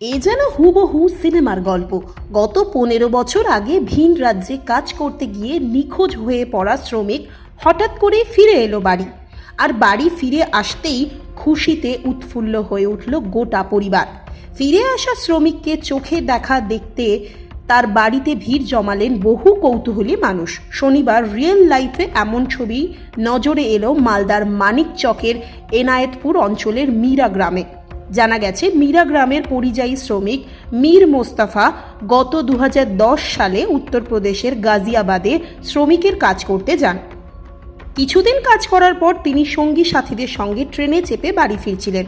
এ যেন হুবহু সিনেমার গল্প। গত পনেরো বছর আগে ভিন রাজ্যে কাজ করতে গিয়ে নিখোঁজ হয়ে পড়া শ্রমিক হঠাৎ করে ফিরে এলো বাড়ি। আর বাড়ি ফিরে আসতেই খুশিতে উৎফুল্ল হয়ে উঠল গোটা পরিবার। ফিরে আসা শ্রমিককে চোখে দেখা দেখতে তার বাড়িতে ভিড় জমালেন বহু কৌতূহলী মানুষ। শনিবার রিয়েল লাইফে এমন ছবি নজরে এলো মালদার মানিক চকের এনায়েতপুর অঞ্চলের মীরা গ্রামে। জানা গেছে, মীরা গ্রামের পরিযায়ী শ্রমিক মীর মোস্তাফা গত দু হাজার দশ সালে উত্তরপ্রদেশের গাজিয়াবাদে শ্রমিকের কাজ করতে যান। কিছুদিন কাজ করার পর তিনি সঙ্গী সাথীদের সঙ্গে ট্রেনে চেপে বাড়ি ফিরছিলেন।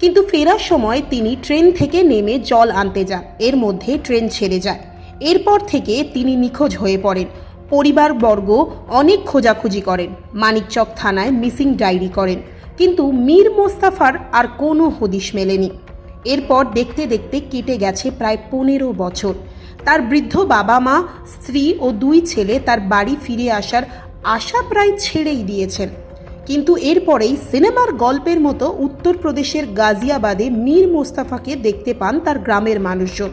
কিন্তু ফেরার সময় তিনি ট্রেন থেকে নেমে জল আনতে যান। এর মধ্যে ট্রেন ছেড়ে যায়। এরপর থেকে তিনি নিখোঁজ হয়ে পড়েন। পরিবারবর্গ অনেক খোঁজাখুঁজি করেন। মানিকচক থানায় মিসিং ডায়েরি করেন। কিন্তু মীর মোস্তাফার আর কোনো হদিশ মেলেনি। এরপর দেখতে দেখতে কেটে গেছে প্রায় পনেরো বছর। তার বৃদ্ধ বাবা মা, স্ত্রী ও দুই ছেলে তার বাড়ি ফিরে আসার আশা প্রায় ছেড়েই দিয়েছেন। কিন্তু এরপরেই সিনেমার গল্পের মতো উত্তরপ্রদেশের গাজিয়াবাদে মীর মোস্তাফাকে দেখতে পান তার গ্রামের মানুষজন।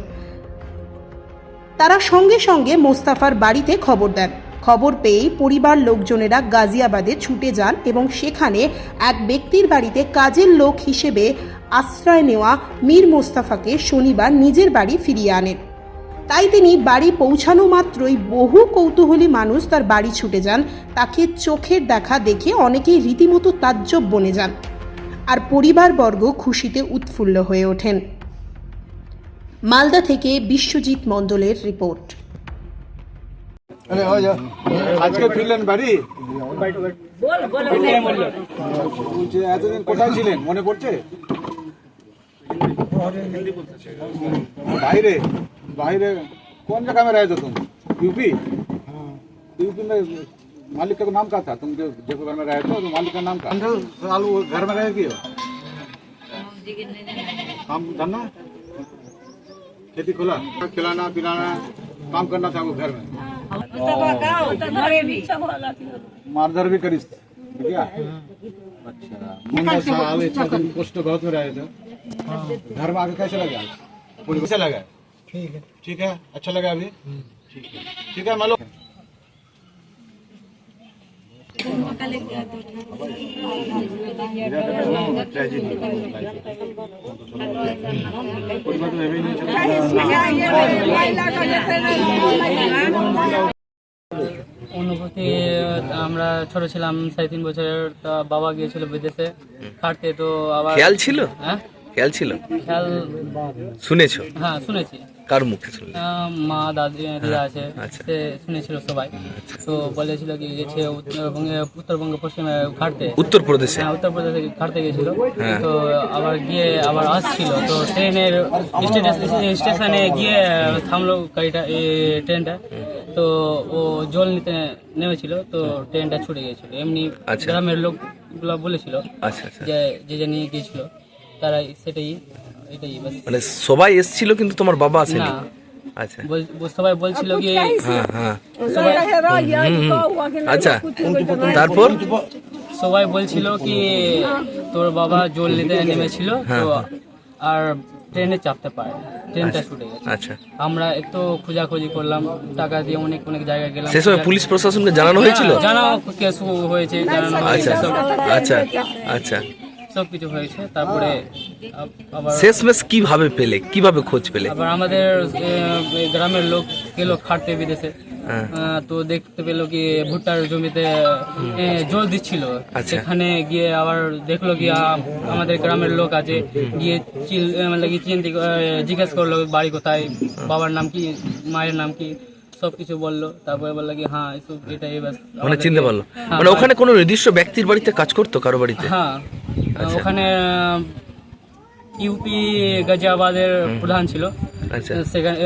তারা সঙ্গে সঙ্গে মোস্তাফার বাড়িতে খবর দেন। খবর পেয়েই পরিবার লোকজনেরা গাজিয়াবাদে ছুটে যান এবং সেখানে এক ব্যক্তির বাড়িতে কাজের লোক হিসেবে আশ্রয় নেওয়া মীর মোস্তাফাকে শনিবার নিজের বাড়ি ফিরিয়ে আনেন। তাই তিনি বাড়ি পৌঁছানো মাত্রই বহু কৌতূহলী মানুষ তার বাড়ি ছুটে যান। তাকে চোখের দেখা দেখে অনেকেই রীতিমতো তাজ্জব বনে যান আর পরিবারবর্গ খুশিতে উৎফুল্ল হয়ে ওঠেন। মালদা থেকে বিশ্বজিৎ মণ্ডলের রিপোর্ট। আরে হয়ে যা আজকে ফিরলেন বাড়ি বলছে এতদিন কোথায় ছিলেন মনে পড়ছে বাইরে বাইরে कौन जगह में रहे थे तुम यूपी यूपी में मालिक का नाम क्या था तुम जो देखो घर में रहे थे तो मालिक का नाम क्या साल वो घर में रहे कि हो? काम धरना खेती खोला खिलाना पिलाना काम करना था वो घर में मारधर भी करी क्या अच्छा। इतना दिन बहुत में रहे थे। घर में आके कैसे लगा कैसे लगा? ठीक है। ठीक है? अच्छा लगा अभी? ठीक है। ठीक है मालूम অনুভূতি আমরা ছোট ছিলাম সাড়ে তিন বছরের বাবা গিয়েছিল বিদেশে খাটতে তো আবার খেয়াল ছিল? হ্যাঁ? খেয়াল ছিল? খেয়াল শুনেছো? হ্যাঁ শুনেছি। কার মুখে মা দাদি দিদা আছে। আচ্ছা। সে শুনেছিল সবাই। তো বলেছিল কি গেছে উত্তরবঙ্গে উত্তরবঙ্গ পশ্চিমে ঘাটতে। উত্তরপ্রদেশে? হ্যাঁ উত্তরপ্রদেশে ঘাটতে গেছিল। হ্যাঁ। তো আবার গিয়ে আবার আসছিল। তো ট্রেনের স্টেশনে গিয়ে থামলো গাড়িটা ট্রেনটা। তো ও জল নিতে নেমেছিল। তো ট্রেনটা ছুটে গিয়েছিল এমনি আচ্ছা। গ্রামের লোকগুলো বলেছিল আচ্ছা আচ্ছা। যে যে নিয়ে গিয়েছিল তারা সেটাই মানে সবাই এসছিল কিন্তু তোমার বাবা আসেনি? না। আচ্ছা। সবাই বলছিল কি হ্যাঁ হ্যাঁ। আচ্ছা। তারপর? সবাই বলছিল কি তোর বাবা জল নিতে নেমেছিল তো আর ট্রেনে চাপতে পারে ট্রেনটা ছুটে গেছে। আচ্ছা। আমরা একটু খোঁজাখুঁজি করলাম টাকা দিয়ে অনেক অনেক জায়গায় গেলাম। সে সময় পুলিশ প্রশাসনকে জানানো হয়েছিল? হ্যাঁ, জানাও কেস হয়েছে জানানো হয়েছে। আচ্ছা আচ্ছা আচ্ছা। সব কিছু হয়েছে। তারপরে আবার শেষমেশ কীভাবে পেলে? কীভাবে খোঁজ পেলে? আবার আমাদের এ, গ্রামের লোক গেল খাটতে বিদেশে। হ্যাঁ। আহ, তো দেখতে পেল কি ভুট্টার জমিতে এ, জল দিচ্ছিল। আচ্ছা। সেখানে গিয়ে আবার দেখল কি আ, আমাদের গ্রামের লোক আছে। গিয়ে চিল এ, মানে কি চিন্তি জিজ্ঞেস করল বাড়ি কোথায় বাবার নাম কি মায়ের নাম কি সব কিছু বলল। তারপরে বলল কি হ্যাঁ এসব এটাই ব্যাস। মানে আমাদেরকে- চিনতে পারল। হ্যাঁ, মানে ওখানে কোনো নির্দিষ্ট ব্যক্তির বাড়িতে কাজ করতো কারও বাড়িতে? হ্যাঁ। ওখানে ইউপি গাজিয়াবাদের প্রধান ছিল। আচ্ছা। সেখানে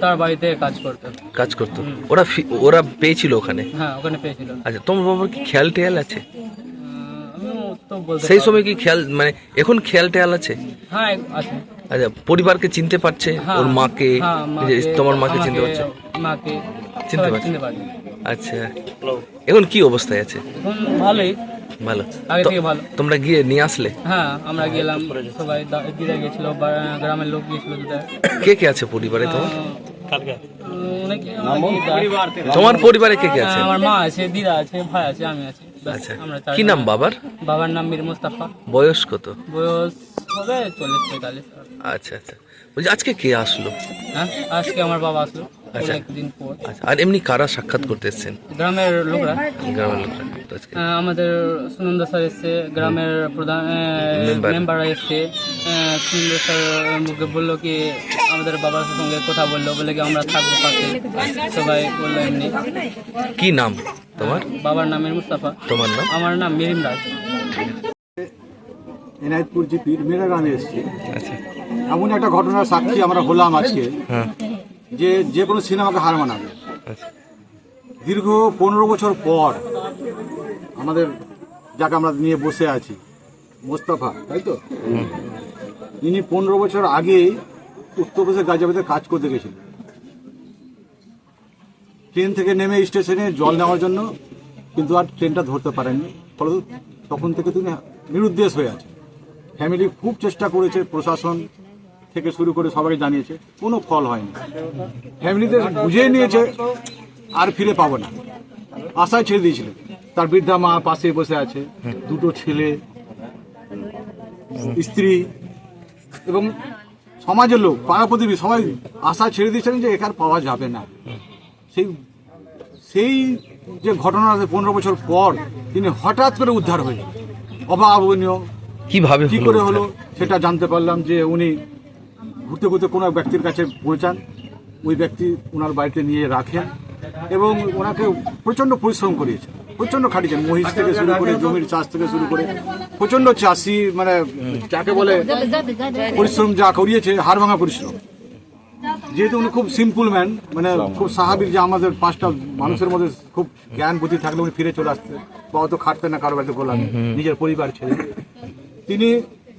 তার বাড়িতে কাজ করতো। কাজ করতো। ওরা ওরা পেয়েছিল ওখানে? হ্যাঁ ওখানে পেয়েছিল। আচ্ছা তোমার বাবার কি খেয়াল টেয়াল আছে? সেই সময় কি খেয়াল মানে এখন খেয়াল টেয়াল আছে? হ্যাঁ আছে। আচ্ছা পরিবারকে চিনতে পারছে? হ্যাঁ, ওর মাকে? হ্যাঁ, তোমার মাকে চিনতে পারছে? মাকে চিনতে পারছে? আচ্ছা। এখন কি অবস্থায় আছে? এখন ভালোই। ভালো। আগে থেকে ভালো। তোমরা গিয়ে নিয়ে আসলে। হ্যাঁ আমরা গেলাম সবাই দিদা গেছিল গ্রামের লোক গিয়েছিল দিদা কে কে আছে পরিবারে তোমার? তোমার পরিবারে কে কে আছে? হ্যাঁ, আমার মা আছে দিদা আছে ভাই আছে আমি আছি। আচ্ছা। আমরা কি নাম বাবার? বাবার নাম মীর মুস্তাফা। বয়স কত? বয়স হবে চল্লিশ পঁয়তাল্লিশ। আচ্ছা আচ্ছা। বলছি আজকে কে আসলো? হ্যাঁ আজকে আমার বাবা আসলো। অনেকদিন পর। আচ্ছা আর এমনি কারা সাক্ষাৎ করতে এসছেন? গ্রামের লোকরা। গ্রামের লোকরা আমাদের সুনন্দ স্যার এসছে গ্রামের প্রধান মেম্বাররা এসছে। সুনন্দ স্যার মুখে বলল কি আমাদের বাবার সঙ্গে কথা বলল বলে কি আমরা থাকব পাশে। সবাই বলল এমনি। কি নাম তোমার? বাবার নামের মুস্তাফা। তোমার নাম? আমার নাম মিরিম রাজ এনায়তপুর জিপির মেরা গ্রামে এসেছি। আচ্ছা। এমন একটা ঘটনার সাক্ষী আমরা হলাম আজকে। হ্যাঁ। যে যে কোনো সিনেমাকে হার মানাবে। দীর্ঘ পনেরো বছর পর আমাদের, যাকে আমরা নিয়ে বসে আছি, মোস্তফা, তাই তো? ইনি পনেরো বছর আগে উত্তরপ্রদেশের গাজিয়াবাদে কাজ করতে গেছিলেন। ট্রেন থেকে নেমে স্টেশনে জল নেওয়ার জন্য, কিন্তু আর ট্রেনটা ধরতে পারেননি। ফলে তখন থেকে তিনি নিরুদ্দেশ হয়ে আছে ফ্যামিলি খুব চেষ্টা করেছে প্রশাসন থেকে শুরু করে সবাই জানিয়েছে কোনো ফল হয়নি। ফ্যামিলিতে বুঝেই নিয়েছে আর ফিরে পাবো না। আশায় ছেড়ে দিয়েছিল। তার বৃদ্ধা মা পাশে বসে আছে দুটো ছেলে স্ত্রী এবং সমাজের লোক পাড়া প্রতিবেশী সবাই আশা ছেড়ে দিয়েছিলেন যে একার পাওয়া যাবে না। সেই সেই যে ঘটনা পনেরো বছর পর তিনি হঠাৎ করে উদ্ধার হয়ে অভাবনীয় কীভাবে কি করে হলো সেটা জানতে পারলাম যে উনি ঘুরতে ঘুরতে কোনো ব্যক্তির কাছে পৌঁছান ওই ব্যক্তি ওনার বাড়িতে নিয়ে রাখেন এবং ওনাকে প্রচণ্ড পরিশ্রম করিয়েছেন প্রচণ্ড খাটিয়েছেন মহিষ থেকে শুরু করে জমির চাষ থেকে শুরু করে প্রচণ্ড চাষি মানে যাকে বলে পরিশ্রম যা করিয়েছে হাড় ভাঙা পরিশ্রম। যেহেতু উনি খুব সিম্পল ম্যান মানে খুব স্বাভাবিক যে আমাদের পাঁচটা মানুষের মধ্যে খুব জ্ঞান বুদ্ধি থাকলে উনি ফিরে চলে আসতেন বা অত খাটতেন না কারও বাড়িতে গোলামে নিজের পরিবার ছেড়ে। তিনি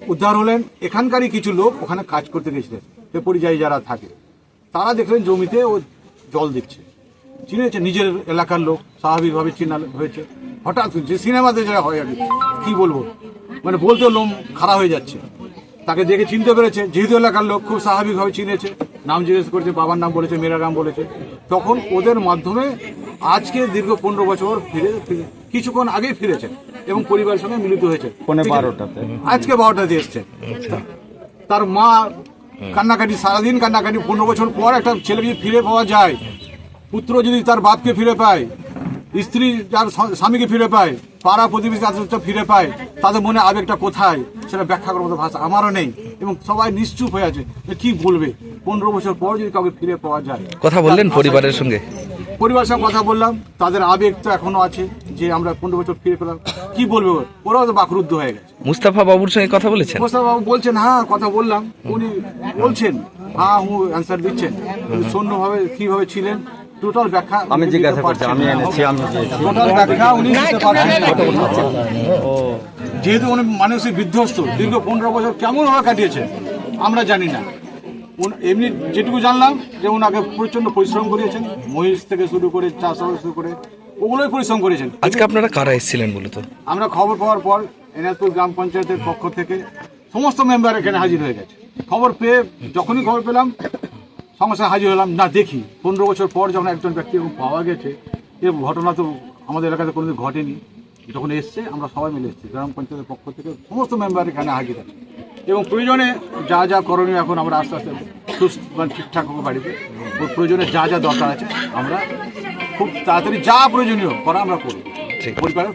উদ্ধার হলেন এখানকারই কিছু লোক ওখানে কাজ করতে গেছিলেন। সে পরিযায়ী যারা থাকে তারা দেখলেন জমিতে ও জল দিচ্ছে। চিনেছে নিজের এলাকার লোক স্বাভাবিকভাবে চিনা হয়েছে। হঠাৎ যে সিনেমাতে যা হয় আর কি, বলব? মানে বলতে লোম খারাপ হয়ে যাচ্ছে। তাকে দেখে চিনতে পেরেছে যেহেতু এলাকার লোক খুব স্বাভাবিকভাবে চিনেছে নাম জিজ্ঞেস করেছে বাবার নাম বলেছে মেয়েরা নাম বলেছে। তখন ওদের মাধ্যমে আজকে দীর্ঘ পনেরো বছর ফিরে- কিছুক্ষণ আগেই ফিরেছেন। এবং পরিবারের সঙ্গে মিলিত হয়েছে। পনেরো বারোটাতে। আজকে বারোটাতে এসছে। তার মা কান্নাকাটি সারাদিন কান্নাকাটি পনেরো বছর পর একটা ছেলে যদি ফিরে পাওয়া যায় পুত্র যদি তার বাপকে ফিরে পায় স্ত্রী যার স্বামীকে ফিরে পায় পাড়া প্রতিবেশী তাদের ফিরে পায় তাদের মনে আবেগটা কোথায়? সেটা ব্যাখ্যা করার মতো ভাষা আমারও নেই। এবং সবাই নিশ্চুপ হয়ে আছে যে কি বলবে? পনেরো বছর পর যদি কাউকে ফিরে পাওয়া যায় কথা বললেন পরিবারের সঙ্গে? পরিবারের সঙ্গে কথা বললাম তাদের আবেগ তো এখনও আছে যে আমরা পনেরো বছর ফিরে পেলাম। কি বলবে ওরাও তো বাকরুদ্ধ হয়ে গেছে। মুস্তাফা বাবুর সঙ্গে কথা বলেছেন? মুস্তাফা বাবু বলছেন হ্যাঁ কথা বললাম। উনি বলছেন হ্যাঁ ও অ্যান্সার দিচ্ছেন। শূন্যভাবে কীভাবে ছিলেন? টোটাল ব্যাখ্যা আমি জিজ্ঞাসা করছি আমি এনেছি আমি টোটাল ব্যাখ্যা উনি দিতে পারছেন যেহেতু উনি মানসিক বিধ্বস্ত দীর্ঘ পনেরো বছর কেমন ভাবে কাটিয়েছে আমরা জানি না। এমনি যেটুকু জানলাম যে ওনাকে প্রচণ্ড পরিশ্রম করিয়েছেন মহিষ থেকে শুরু করে চাষাবাদ শুরু করে ওগুলোই পরিশ্রম করেছেন। আজকে আপনারা কারা এসেছিলেন বলতো আমরা খবর পাওয়ার পর এনাজপুর গ্রাম পঞ্চায়েতের পক্ষ থেকে সমস্ত মেম্বার এখানে হাজির হয়ে গেছে। খবর পেয়ে যখনই খবর পেলাম সঙ্গে সঙ্গে হাজির হলাম। না দেখি পনেরো বছর পর যখন একজন ব্যক্তি পাওয়া গেছে এ ঘটনা তো আমাদের এলাকাতে কোনোদিন ঘটেনি। যখন এসছে আমরা সবাই মিলে এসেছি গ্রাম পঞ্চায়েতের পক্ষ থেকে সমস্ত মেম্বার এখানে হাজির আছে এবং প্রয়োজনে যা যা করণীয় এখন আমরা আস্তে আস্তে সুস্থ মানে ঠিকঠাক হব বাড়িতে ওর প্রয়োজনে যা যা দরকার আছে আমরা খুব তাড়াতাড়ি যা প্রয়োজনীয় করা আমরা করব ঠিক। পরিবারের